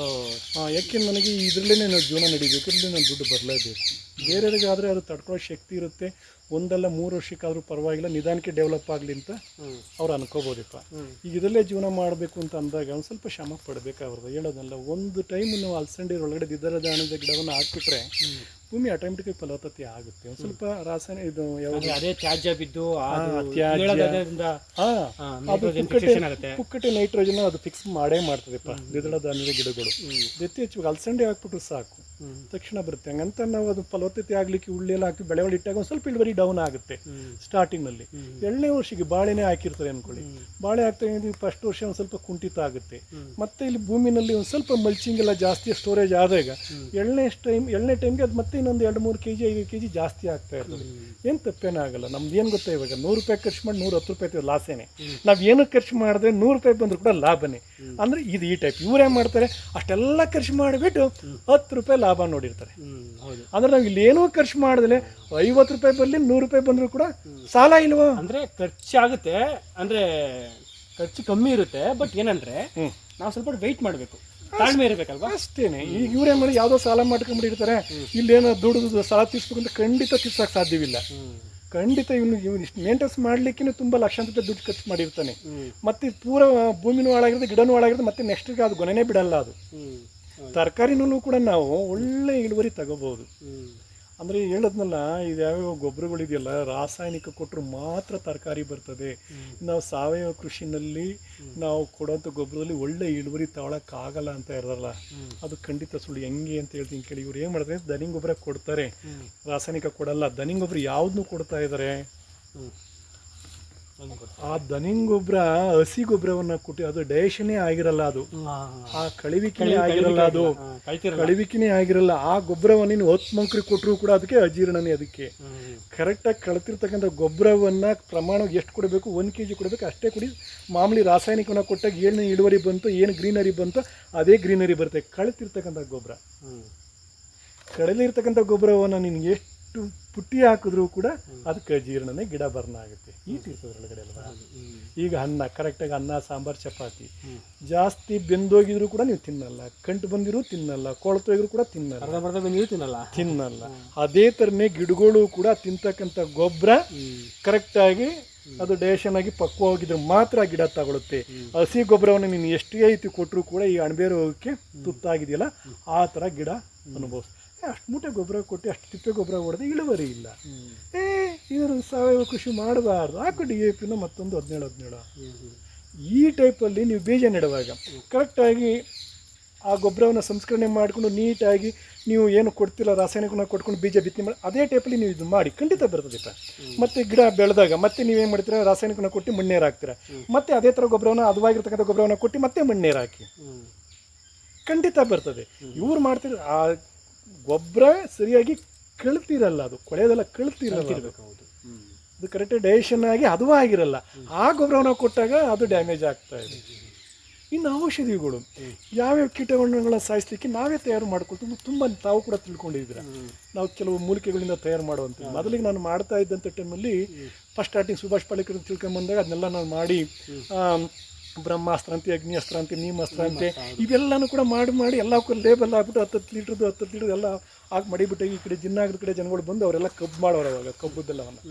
ಯಾಕೆ ನನಗೆ ಇದರಲ್ಲೇ ನಾನು ಜೀವನ ನಡೀಬೇಕು ಇಲ್ಲಿ ನಾನು ದುಡ್ಡು ಬರಲೇಬೇಕು. ಬೇರೆಯವ್ರಿಗಾದರೆ ಅದು ತಡ್ಕೊಳ್ಳೋ ಶಕ್ತಿ ಇರುತ್ತೆ. ಒಂದಲ್ಲ ಮೂರು ವರ್ಷಕ್ಕಾದರೂ ಪರವಾಗಿಲ್ಲ ನಿಧಾನಕ್ಕೆ ಡೆವಲಪ್ ಆಗಲಿ ಅಂತ. ಅವ್ರು ಅನ್ಕೋಬೋದಿಪ್ಪ. ಈಗ ಇದರಲ್ಲೇ ಜೀವನ ಮಾಡಬೇಕು ಅಂತ ಅಂದಾಗ ಒಂದು ಸ್ವಲ್ಪ ಶ್ರಮ ಪಡಬೇಕಾಗ್ತದೆ ಹೇಳೋದಲ್ಲ ಒಂದು ಟೈಮ್ ನಾವು ಅಲ್ಸಂಡಿ ಒಳಗಡೆ ದಿದ್ದರ ದಾಣದ ಗಿಡವನ್ನು ಹಾಕ್ಬಿಟ್ರೆ ಭೂಮಿ ಆಟೋಮೆಟಿಕ್ ಫಲವತ್ತತೆ ಆಗುತ್ತೆ. ಒಂದು ಸ್ವಲ್ಪ ರಾಸಾಯನಿಕ ಇದು ಅದೇ ತ್ಯಾಜ್ಯ ಬಿದ್ದು ತ್ಯಾಜ್ಯ. ಪುಕ್ಕಟೆ ನೈಟ್ರೋಜನ್ ಅದು ಫಿಕ್ಸ್ ಮಾಡೇ ಮಾಡ್ತದೆಪ್ಪ ದ್ವಿದಳ ಧಾನ್ಯದ ಗಿಡಗಳು. ಹೆಚ್ಚು ಅಲ್ಸಂಡೆ ಹಾಕ್ಬಿಟ್ರು ಸಾಕು. ತಕ್ಷಣ ಬರುತ್ತೆ. ಹಂಗಂತ ನಾವು ಅದು ಫಲವತ್ತತೆ ಆಗ್ಲಿಕ್ಕೆ ಉಳ್ಳೆಲ್ಲ ಹಾಕಿ ಬೆಳೆವಳಿ ಇಟ್ಟಾಗ ಒಂದು ಸ್ವಲ್ಪ ಇಳುವರಿ ಡೌನ್ ಆಗುತ್ತೆ ಸ್ಟಾರ್ಟಿಂಗ್ ಸ್ಟಾರ್ಟಿಂಗ್ನಲ್ಲಿ ಎರಡನೇ ವರ್ಷಕ್ಕೆ ಬಾಳೆನೇ ಹಾಕಿರ್ತಾರೆ ಅನ್ಕೊಳ್ಳಿ. ಬಾಳೆ ಹಾಕ್ತಾ ಫಸ್ಟ್ ವರ್ಷ ಒಂದು ಸ್ವಲ್ಪ ಕುಂಠಿತ ಆಗುತ್ತೆ. ಮತ್ತೆ ಇಲ್ಲಿ ಭೂಮಿನಲ್ಲಿ ಒಂದು ಸ್ವಲ್ಪ ಮಲ್ಚಿಂಗ್ ಎಲ್ಲ ಜಾಸ್ತಿ ಸ್ಟೋರೇಜ್ ಆದಾಗ ಎಳ್ನೇ ಟೈಮ್ ಎಳ್ನೇ ಟೈಮ್ಗೆ ಅದು ಮತ್ತೆ ಇನ್ನೊಂದು ಎರಡು ಮೂರು ಕೆ ಜಿ ಐದು ಕೆ ಜಿ ಜಾಸ್ತಿ ಆಗ್ತಾ ಇರ್ತದೆ. ಏನು ತಪ್ಪೇನಾಗಲ್ಲ ನಮ್ದು ಏನು ಗೊತ್ತಾ ಇವಾಗ? ನೂರು ರೂಪಾಯಿ ಖರ್ಚು ಮಾಡಿ ನೂರ ಹತ್ತು ರೂಪಾಯಿ ಲಾಸೇನೆ. ನಾವು ಏನು ಖರ್ಚು ಮಾಡಿದ್ರೆ ನೂರು ರೂಪಾಯಿ ಬಂದರೂ ಕೂಡ ಲಾಭನೇ. ಅಂದರೆ ಇದು ಈ ಟೈಪ್ ಇವ್ರೇನು ಮಾಡ್ತಾರೆ. ಅಷ್ಟೆಲ್ಲ ಖರ್ಚು ಮಾಡಿಬಿಟ್ಟು ಹತ್ತು ರೂಪಾಯಿ ಲಾಭ ನೋಡಿರ್ತಾರೆ. ಹ್ಮ್ ಹೌದು. ಅಂದ್ರೆ ನಾವು ಇಲ್ಲಿ ಏನೋ ಖರ್ಚು ಮಾಡಿದ್ರೆ ಐವತ್ತು ರೂಪಾಯಿ ಬರಲಿ ನೂರು ರೂಪಾಯಿ ಬಂದರೂ ಕೂಡ ಸಾಲ ಇಲ್ವಾ? ಅಂದ್ರೆ ಖರ್ಚಾಗುತ್ತೆ ಅಂದ್ರೆ ಖರ್ಚು ಕಮ್ಮಿ ಇರುತ್ತೆ ಬಟ್ ಏನಂದ್ರೆ ನಾವು ಸ್ವಲ್ಪ ವೆಯ್ಟ್ ಮಾಡಬೇಕು. ತಾಳ್ಮೆ ಇರಬೇಕಲ್ವಾ? ಅಷ್ಟೇನೆ. ಈಗ ಇವ್ರೇನ್ ಮಾಡಿ ಯಾವುದೋ ಸಾಲ ಮಾಡ್ಕೊಂಡ್ಬಿಟ್ಟಿರ್ತಾರೆ. ಇಲ್ಲೇನೋ ದುಡ್ದು ಸಾಲ ತೀರ್ಸ್ಬೇಕು ಅಂತ ಖಂಡಿತ ತೀರ್ಸಕ್ಕೆ ಸಾಧ್ಯವಿಲ್ಲ. ಖಂಡಿತ ಇವನು ಇವನು ಇಷ್ಟು ಮೇಂಟೆನ್ಸ್ ಮಾಡ್ಲಿಕ್ಕೆ ತುಂಬ ಲಕ್ಷಾಂತರ ರೂಪಾಯಿ ದುಡ್ಡು ಖರ್ಚು ಮಾಡಿರ್ತಾನೆ. ಮತ್ತೆ ಪೂರ ಭೂಮಿನೂ ಹಾಳಾಗಿರುತ್ತೆ ಗಿಡನೂ ಹಾಳಾಗಿರುತ್ತೆ ಮತ್ತೆ ನೆಕ್ಸ್ಟ್ ಅದು ಗೊನೆನೇ ಬಿಡಲ್ಲ ಅದು. ತರಕಾರಿನಲ್ಲೂ ಕೂಡ ನಾವು ಒಳ್ಳೆ ಇಳುವರಿ ತಗೋಬಹುದು. ಹ್ಮ್ ಅಂದರೆ ಹೇಳದ್ನಲ್ಲ, ಇದು ಯಾವ್ಯಾವ ಗೊಬ್ಬರಗಳಿದೆಯಲ್ಲ, ರಾಸಾಯನಿಕ ಕೊಟ್ಟರು ಮಾತ್ರ ತರಕಾರಿ ಬರ್ತದೆ. ನಾವು ಸಾವಯವ ಕೃಷಿನಲ್ಲಿ ನಾವು ಕೊಡೋಂಥ ಗೊಬ್ಬರದಲ್ಲಿ ಒಳ್ಳೆ ಇಳುವರಿ ತಗೊಳಕ್ಕಾಗಲ್ಲ ಅಂತ ಇರೋಲ್ಲ ಅದು ಖಂಡಿತ ಸುಳ್ಳು. ಹೆಂಗೆ ಅಂತ ಹೇಳ್ತೀನಿ ಕೇಳಿ. ಇವ್ರು ಏನು ಮಾಡ್ತಾರೆ? ದನಿ ಗೊಬ್ಬರ ಕೊಡ್ತಾರೆ. ರಾಸಾಯನಿಕ ಕೊಡಲ್ಲ. ದನಿ ಗೊಬ್ಬರ ಯಾವ್ದನ್ನು ಕೊಡ್ತಾ ಇದ್ದಾರೆ. ಆ ದನಿಂಗ್ ಗೊಬ್ಬರ ಹಸಿ ಗೊಬ್ಬರವನ್ನ ಕೊಟ್ಟು ಅದು ಡಯೇಷನೇ ಆಗಿರಲ್ಲ ಅದು. ಆ ಕಳಿವಿಕೆನೇ ಆಗಿರಲ್ಲ ಅದು. ಕಳಿವಿಕೆನೇ ಆಗಿರಲ್ಲ ಆ ಗೊಬ್ಬರವನ್ನ ನೀನು ಹೊತ್ತು ಮಂಕ್ರಿ ಕೊಟ್ಟರು ಕೂಡ ಅದಕ್ಕೆ ಅಜೀರ್ಣನೇ ಅದಕ್ಕೆ. ಕರೆಕ್ಟಾಗಿ ಕಳೆತಿರ್ತಕ್ಕಂಥ ಗೊಬ್ಬರವನ್ನ ಪ್ರಮಾಣ ಎಷ್ಟು ಕೊಡಬೇಕು? ಒಂದು ಕೆ ಜಿ ಕೊಡಬೇಕು ಅಷ್ಟೇ ಕುಡಿ. ಮಾಮೂಲಿ ರಾಸಾಯನಿಕವನ್ನ ಕೊಟ್ಟಾಗ ಏನು ಇಳುವರಿ ಬಂತು ಏನು ಗ್ರೀನರಿ ಬಂತು ಅದೇ ಗ್ರೀನರಿ ಬರುತ್ತೆ. ಕಳೆತಿರ್ತಕ್ಕಂಥ ಗೊಬ್ಬರ. ಕಡಲಿರ್ತಕ್ಕಂಥ ಗೊಬ್ಬರವನ್ನು ನಿನಗೆ ಎಷ್ಟು ಪುಟ್ಟಿ ಹಾಕಿದ್ರೂ ಕೂಡ ಅದಕ್ಕೆ ಜೀರ್ಣನೇ ಗಿಡ ಬರ್ನ ಆಗುತ್ತೆ. ಈಟ್ ಇರ್ತದೆ ಒಳಗಡೆ ಅಲ್ವಾ? ಈಗ ಅನ್ನ ಕರೆಕ್ಟಾಗಿ ಅನ್ನ ಸಾಂಬಾರು ಚಪಾತಿ. ಜಾಸ್ತಿ ಬೆಂದೋಗಿದ್ರು ಕೂಡ ನೀವು ತಿನ್ನಲ್ಲ. ಕಂಟು ಬಂದಿರೂ ತಿನ್ನಲ್ಲ. ಕೊಳತೋಗಿದ್ರು ಕೂಡ ತಿನ್ನಲ್ಲ. ನೀವು ತಿನ್ನಲ್ಲ? ತಿನ್ನಲ್ಲ. ಅದೇ ಥರನೇ ಗಿಡಗಳು ಕೂಡ ತಿಂತಕ್ಕಂಥ ಗೊಬ್ಬರ ಕರೆಕ್ಟಾಗಿ ಅದು ಡೈಜೆಷನ್ ಆಗಿ ಪಕ್ವವಾಗಿದ್ರೆ ಮಾತ್ರ ಗಿಡ ತಗೊಳುತ್ತೆ. ಹಸಿ ಗೊಬ್ಬರವನ್ನು ನೀನು ಎಷ್ಟೇ ಐತಿ ಕೊಟ್ಟರು ಕೂಡ ಈ ಅಣಬೇರೋಗಕ್ಕೆ ತುತ್ತಾಗಿದೆಯಲ್ಲ ಆ ಥರ ಗಿಡ ಅನುಭವಿಸ್ ಅಷ್ಟು ಮೂಟೆ ಗೊಬ್ಬರ ಕೊಟ್ಟು ಅಷ್ಟು ತಿಪ್ಪೆ ಗೊಬ್ಬರ ಹೊಡೆದು ಇಳುವರಿ ಇಲ್ಲ. ಏ ಇವರು ಸಾವಯವ ಕೃಷಿ ಮಾಡಬಾರ್ದು. ಹಾಕು ಡಿ ಎ ಪಿನ ಮತ್ತೊಂದು ಹದಿನೇಳು ಹದಿನೇಳು. ಈ ಟೈಪಲ್ಲಿ ನೀವು ಬೀಜ ನೆಡುವಾಗ ಕರೆಕ್ಟಾಗಿ ಆ ಗೊಬ್ಬರವನ್ನು ಸಂಸ್ಕರಣೆ ಮಾಡಿಕೊಂಡು ನೀಟಾಗಿ ನೀವು ಏನು ಕೊಡ್ತಿಲ್ಲ ರಾಸಾಯನಿಕನ ಕೊಟ್ಕೊಂಡು ಬೀಜ ಬಿತ್ತನೆ ಮಾಡಿ ಅದೇ ಟೈಪಲ್ಲಿ ನೀವು ಇದು ಮಾಡಿ ಖಂಡಿತ ಬರ್ತದೆಪ್ಪ ಮತ್ತೆ ಗಿಡ ಬೆಳೆದಾಗ ಮತ್ತೆ ನೀವೇನು ಮಾಡ್ತೀರಾ ರಾಸಾಯನಿಕನ ಕೊಟ್ಟು ಮಣ್ಣೇರು ಹಾಕ್ತೀರಾ. ಮತ್ತೆ ಅದೇ ಥರ ಗೊಬ್ಬರವನ್ನು ಅದುವಾಗಿರ್ತಕ್ಕಂಥ ಗೊಬ್ಬರವನ್ನು ಕೊಟ್ಟು ಮತ್ತೆ ಮಣ್ಣೇರು ಹಾಕಿ. ಖಂಡಿತ ಬರ್ತದೆ. ಇವ್ರು ಮಾಡ್ತಿರೋ ಆ ಗೊಬ್ಬರ ಸರಿಯಾಗಿ ಕಳ್ತಿರಲ್ಲ ಅದು. ಕೊಳೆಯೋದೆಲ್ಲ ಕಳ್ತಿರಲ್ಲ ಅದು. ಕರೆಕ್ಟ್ ಡೈಜೆಷನ್ ಆಗಿ ಅದು ಆಗಿರಲ್ಲ. ಆ ಗೊಬ್ಬರವನ್ನು ಕೊಟ್ಟಾಗ ಅದು ಡ್ಯಾಮೇಜ್ ಆಗ್ತಾ ಇದೆ. ಇನ್ನು ಔಷಧಿಗಳು. ಯಾವ್ಯಾವ ಕೀಟಗಳನ್ನ ಸಾಯಿಸ್ಲಿಕ್ಕೆ ನಾವೇ ತಯಾರು ಮಾಡ್ಕೊಳ್ತೀವಿ ತುಂಬ ತಾವು ಕೂಡ ತಿಳ್ಕೊಂಡಿದ್ದೀರ. ನಾವು ಕೆಲವು ಮೂಲಿಕೆಗಳಿಂದ ತಯಾರು ಮಾಡುವಂಥ ಮೊದಲಿಗೆ ನಾನು ಮಾಡ್ತಾ ಇದ್ದಂಥ ಟೈಮಲ್ಲಿ ಫಸ್ಟ್ ಸ್ಟಾರ್ಟಿಂಗ್ ಸುಭಾಷ್ ಪಾಲೇಕರ್ ತಿಳ್ಕೊಂಬಂದಾಗ ಅದನ್ನೆಲ್ಲ ನಾನು ಮಾಡಿ ಬ್ರಹ್ಮಾಸ್ತ್ರ ಅಂತೆ ಅಗ್ನಿಯಸ್ತ್ರ ಅಂತೆ ನೀಮಾಸ್ತ್ರ ಅಂತೆ ಇವೆಲ್ಲನೂ ಕೂಡ ಮಾಡಿ ಮಾಡಿ ಎಲ್ಲ ಲೇಬಲ್ ಹಾಕ್ಬಿಟ್ಟು ಹತ್ತತ್ತು ಲೀಟ್ರದ್ದು ಹತ್ತತ್ತು ಲೀಟ್ರ್ ಎಲ್ಲ ಹಾಕಿ ಮಡಿಬಿಟ್ಟು ಈ ಕಡೆ ಜಿನ್ನಾಗದ ಕಡೆ ಜನಗಳು ಬಂದು ಅವರೆಲ್ಲ ಕಬ್ಬು ಮಾಡೋರು ಅವಾಗ ಕಬ್ಬು ಬೆಲ್ಲವನ್ನು.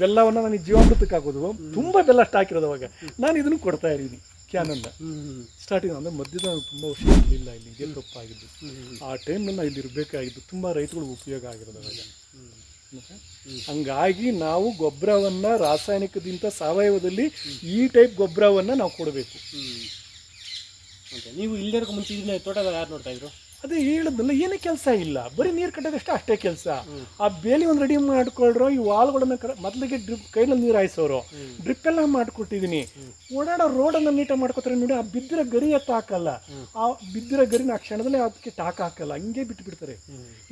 ಬೆಲ್ಲವನ್ನು ನನಗೆ ಜೀವಾಮೃತಕ್ಕೆ ಹಾಕೋದು. ತುಂಬ ಬೆಲ್ಲ ಸ್ಟಾಕ್ ಹಾಕಿರೋದು ಅವಾಗ. ನಾನು ಇದನ್ನು ಕೊಡ್ತಾ ಇದ್ದೀನಿ ಕ್ಯಾನನ್ನ ಸ್ಟಾರ್ಟಿಂಗ್ ಅಂದರೆ ಮಧ್ಯದ ತುಂಬ ವರ್ಷ ಇರಲಿಲ್ಲ ಇಲ್ಲಿ ಇದೇ ತಪ್ಪಾಗಿದ್ದು. ಆ ಟೈಮ್ನ ಇಲ್ಲಿ ಇರಬೇಕಾಗಿದ್ದು ತುಂಬ ರೈತಗಳು ಉಪಯೋಗ ಆಗಿರೋದು ಅವಾಗ. ಹಂಗಾಗಿ ನಾವು ಗೊಬ್ಬರವನ್ನು ರಾಸಾಯನಿಕದಿಂದ ಸಾವಯವದಲ್ಲಿ ಈ ಟೈಪ್ ಗೊಬ್ಬರವನ್ನು ನಾವು ಕೊಡಬೇಕು. ಓಕೆ, ನೀವು ಇಲ್ಲಿವರೆಗೂ ಮುಂಚೆ ಇದನ್ನ ತೋಟದ ಯಾರು ನೋಡ್ತಾ ಇದ್ರು? ಅದೇ ಹೇಳಿದ್ನಲ್ಲ ಏನೇ ಕೆಲಸ ಇಲ್ಲ. ಬರೀ ನೀರು ಕಟ್ಟೋದಷ್ಟೇ ಅಷ್ಟೇ ಕೆಲಸ. ಆ ಬೇಲಿ ಒಂದು ರೆಡಿ ಮಾಡ್ಕೊಳ್ರೋ ಈ ವಾಲ್ಗಳನ್ನ ಮೊದಲಿಗೆ ಡ್ರಿಪ್ ಕೈನಲ್ಲಿ ನೀರು ಹಾಯಿಸೋರು. ಡ್ರಿಪ್ ಎಲ್ಲ ಮಾಡ್ಕೊಟ್ಟಿದ್ದೀನಿ ಓಡಾಡೋ ರೋಡನ್ನು ನೀಟಾಗಿ ಮಾಡ್ಕೋತಾರೆ ನೋಡಿ ಆ ಬಿದ್ದಿರೋ ಗರಿ ಎತ್ತ ಹಾಕಲ್ಲ. ಆ ಬಿದ್ದಿರೋ ಗರಿನ ಆ ಕ್ಷಣದಲ್ಲೇ ಅದಕ್ಕೆ ಟಾಕ್ ಹಾಕಲ್ಲ. ಹಂಗೆ ಬಿಟ್ಟು ಬಿಡ್ತಾರೆ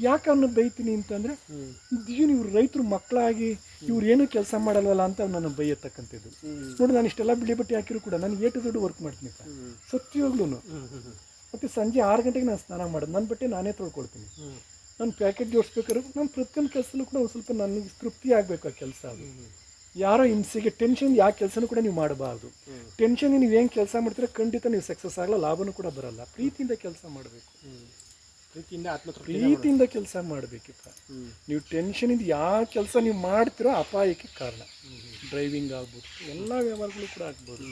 ಯಾಕೆ ಅವನ್ನ ಬೈತೀನಿ ಅಂತಂದ್ರೆ ಏನು ಇವ್ರು ರೈತರು ಮಕ್ಕಳಾಗಿ ಇವ್ರು ಏನು ಕೆಲಸ ಮಾಡಲ್ವಲ್ಲ ಅಂತ ನಾನು ಬೈಯತಕ್ಕಂಥದ್ದು ನೋಡಿ ನಾನು ಇಷ್ಟೆಲ್ಲ ಬಿಳಿ ಬಟ್ಟೆ ಹಾಕಿದ್ರು ಕೂಡ ನಾನು ಏಟು ದುಡ್ಡು ವರ್ಕ್ ಮಾಡ್ತೀನಿ ಸತ್ಯವಾಗ್ಲೂ ಮತ್ತು ಸಂಜೆ ಆರು ಗಂಟೆಗೆ ನಾನು ಸ್ನಾನ ಮಾಡೋದು. ನನ್ನ ಬಟ್ಟೆ ನಾನೇ ತೊಳ್ಕೊಳ್ತೀನಿ. ನಾನು ಪ್ಯಾಕೆಟ್ ಜೋಡಿಸ್ಬೇಕಾದ್ರೆ ನಾನು ಪ್ರತಿಯೊಂದು ಕೆಲಸನೂ ಕೂಡ ಒಂದು ಸ್ವಲ್ಪ ನನಗೆ ತೃಪ್ತಿ ಆಗಬೇಕು ಆ ಕೆಲಸ ಅದು. ಯಾರೋ ಹಿಂಸೆಗೆ ಟೆನ್ಷನ್ ಯಾವ ಕೆಲಸನೂ ಕೂಡ ನೀವು ಮಾಡಬಾರ್ದು. ಟೆನ್ಷನ್ ನೀವು ಏನು ಕೆಲಸ ಮಾಡ್ತೀರಾ ಖಂಡಿತ ನೀವು ಸಕ್ಸಸ್ ಆಗಲ್ಲ ಲಾಭನೂ ಕೂಡ ಬರಲ್ಲ. ಪ್ರೀತಿಯಿಂದ ಕೆಲಸ ಮಾಡಬೇಕು. ಪ್ರೀತಿಯಿಂದ ಆತ್ಮ ಪ್ರೀತಿಯಿಂದ ಕೆಲಸ ಮಾಡಬೇಕಿಪ್ಪ ನೀವು ಟೆನ್ಷನಿಂದ ಯಾವ ಕೆಲಸ ನೀವು ಮಾಡ್ತಿರೋ ಅಪಾಯಕ್ಕೆ ಕಾರಣ. ಡ್ರೈವಿಂಗ್ ಆಗ್ಬೋದು ಎಲ್ಲ ವ್ಯವಹಾರಗಳು ಕೂಡ ಆಗ್ಬೋದು.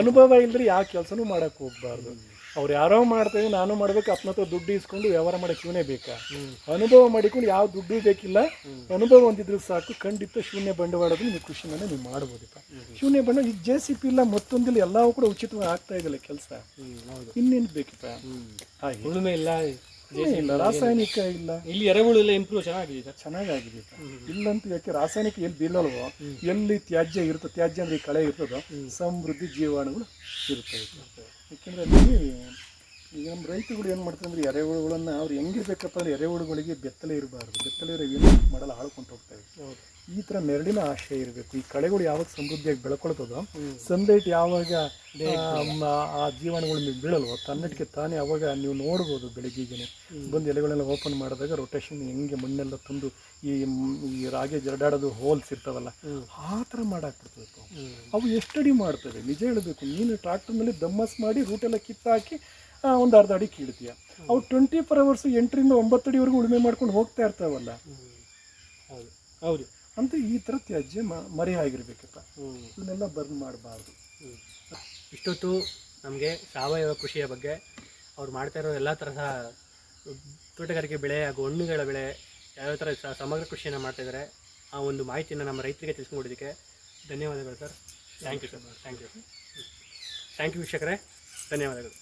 ಅನುಭವ ಇಲ್ಲದ್ರೆ ಯಾವ ಕೆಲಸನೂ ಮಾಡೋಕ್ಕೆ ಹೋಗ್ಬಾರ್ದು. ಅವ್ರು ಯಾರೋ ಮಾಡ್ತೇವೆ ನಾನು ಮಾಡ್ಬೇಕು ಅಪ್ಪನ ಹತ್ರ ದುಡ್ಡು ಇಸ್ಕೊಂಡು ವ್ಯವಹಾರ ಮಾಡಕ್ಕೆ ಇವನೇ ಬೇಕಾ? ಅನುಭವ ಮಾಡಿಕೊಂಡು ಯಾವ ದುಡ್ಡು ಬೇಕಿಲ್ಲ ಅನುಭವ ಹೊಂದಿದ್ರು ಸಾಕು ಖಂಡಿತ ಶೂನ್ಯ ಬಂಡವಾಳದ ನೀವು ಕೃಷಿನ ನೀವು ಮಾಡ್ಬೋದಪ್ಪ. ಶೂನ್ಯ ಬಂಡವಾಳ ಈಗ ಜೆ ಸಿ ಪಿ ಇಲ್ಲ ಮತ್ತೊಂದಿಲ್ಲ ಎಲ್ಲವೂ ಕೂಡ ಉಚಿತವಾಗಿ ಆಗ್ತಾ ಇದೆಯಲ್ಲ ಕೆಲಸ. ಇನ್ನೇನು ಬೇಕಿಪ್ಪ ಉಳುಮೆ ಇಲ್ಲ ಇಲ್ಲ ರಾಸಾಯನಿಕ ಇಲ್ಲ. ಇಲ್ಲಿ ಎರೆಹುಳು ಎಲ್ಲ ಇಂಪ್ರೂವ್ ಚೆನ್ನಾಗಿದೆ ಸರ್. ಚೆನ್ನಾಗಾಗಿದೆ ಇಲ್ಲಂತೂ ಯಾಕೆ ರಾಸಾಯನಿಕ ಎಲ್ಲಿ ಬೀಳಲ್ವೋ ಎಲ್ಲಿ ತ್ಯಾಜ್ಯ ಇರುತ್ತೆ ತ್ಯಾಜ್ಯ ಅಂದ್ರೆ ಈ ಕಳೆ ಇರ್ತದೋ ಸಮೃದ್ಧಿ ಜೀವಾಣುಗಳು ಇರ್ತವೆ ಯಾಕೆಂದ್ರೆ ಅಲ್ಲಿ ಈಗ ನಮ್ಮ ರೈತಗಳು ಏನು ಮಾಡ್ತಾರೆ ಅಂದ್ರೆ ಎರೆಹುಳುಗಳನ್ನು ಅವ್ರು ಹೆಂಗಿರ್ಬೇಕಪ್ಪ ಅಂದರೆ ಎರೆಹುಳುಗಳಿಗೆ ಬೆತ್ತಲೆ ಇರಬಾರ್ದು. ಬೆತ್ತಲೆ ಇರೋ ಏನು ಮಾಡಲ್ಲ ಹಾಳ್ಕೊಂಡು ಹೋಗ್ತವೆ ಈ ಥರ ನೆರಳಿನ ಆಶೆ ಇರಬೇಕು. ಈ ಕಳೆಗಳು ಯಾವಾಗ ಸಮೃದ್ಧಿಯಾಗಿ ಬೆಳ್ಕೊಳ್ತದೋ ಸನ್ಲೈಟ್ ಯಾವಾಗ ಆ, ಜೀವನಗಳು ನೀವು ಬೀಳಲ್ವೋ ತನ್ನಟಿಗೆ ತಾನೇ ಅವಾಗ ನೀವು ನೋಡ್ಬೋದು ಬೆಳಿಗ್ಗೆಗೆ ಬಂದು ಎಲೆಗಳೆಲ್ಲ ಓಪನ್ ಮಾಡಿದಾಗ ರೊಟೇಷನ್ ಹೆಂಗೆ ಮಣ್ಣೆಲ್ಲ ತಂದು ಈ ಈ ರಾಗಿ ಜರಡಾಡೋದು ಹೋಲ್ಸ್ ಇರ್ತಾವಲ್ಲ ಆ ಥರ ಮಾಡಾಕ್ಬಿಡ್ತದೆ ಅವು. ಅವು ಎಷ್ಟಡಿ ಮಾಡ್ತವೆ? ನಿಜ ಹೇಳಬೇಕು. ನೀನು ಟ್ರಾಕ್ಟರ್ನಲ್ಲಿ ದಮ್ಮಸ್ ಮಾಡಿ ರೂಟೆಲ್ಲ ಕಿತ್ತಾಕಿ ಒಂದು ಅರ್ಧ ಅಡಿ ಕೀಳ್ತೀಯ. ಅವು ಟ್ವೆಂಟಿ ಫೋರ್ ಅವರ್ಸ್ ಎಂಟರಿಂದ ಒಂಬತ್ತು ಅಡಿವರೆಗೂ ಉಳುಮೆ ಮಾಡ್ಕೊಂಡು ಹೋಗ್ತಾ ಇರ್ತಾವಲ್ಲ. ಹೌದು. ಹೌದು. ಅಂತ ಈ ಥರ ತ್ಯಾಜ್ಯ ಮ- ಮರೆ ಆಗಿರ್ಬೇಕಪ್ಪ ಇದನ್ನೆಲ್ಲ ಬರ್ನ್ ಮಾಡಬಾರ್ದು. ಇಷ್ಟೊತ್ತು ನಮಗೆ ಸಾವಯವ ಕೃಷಿಯ ಬಗ್ಗೆ ಅವ್ರು ಮಾಡ್ತಾ ಇರೋ ಎಲ್ಲ ತರಹ ತೋಟಗಾರಿಕೆ ಬೆಳೆ ಹಾಗೂ ಹಣ್ಣುಗಳ ಬೆಳೆ ಯಾವ್ಯಾವ ಥರ ಸಮಗ್ರ ಕೃಷಿಯನ್ನು ಮಾಡ್ತಾಯಿದ್ದಾರೆ ಆ ಒಂದು ಮಾಹಿತಿಯನ್ನು ನಮ್ಮ ರೈತರಿಗೆ ತಿಳಿಸ್ಕೊಡೋದಕ್ಕೆ ಧನ್ಯವಾದಗಳು sir. Thank you sir thank you thank you ವೀಕ್ಷಕರೇ. ಧನ್ಯವಾದಗಳು.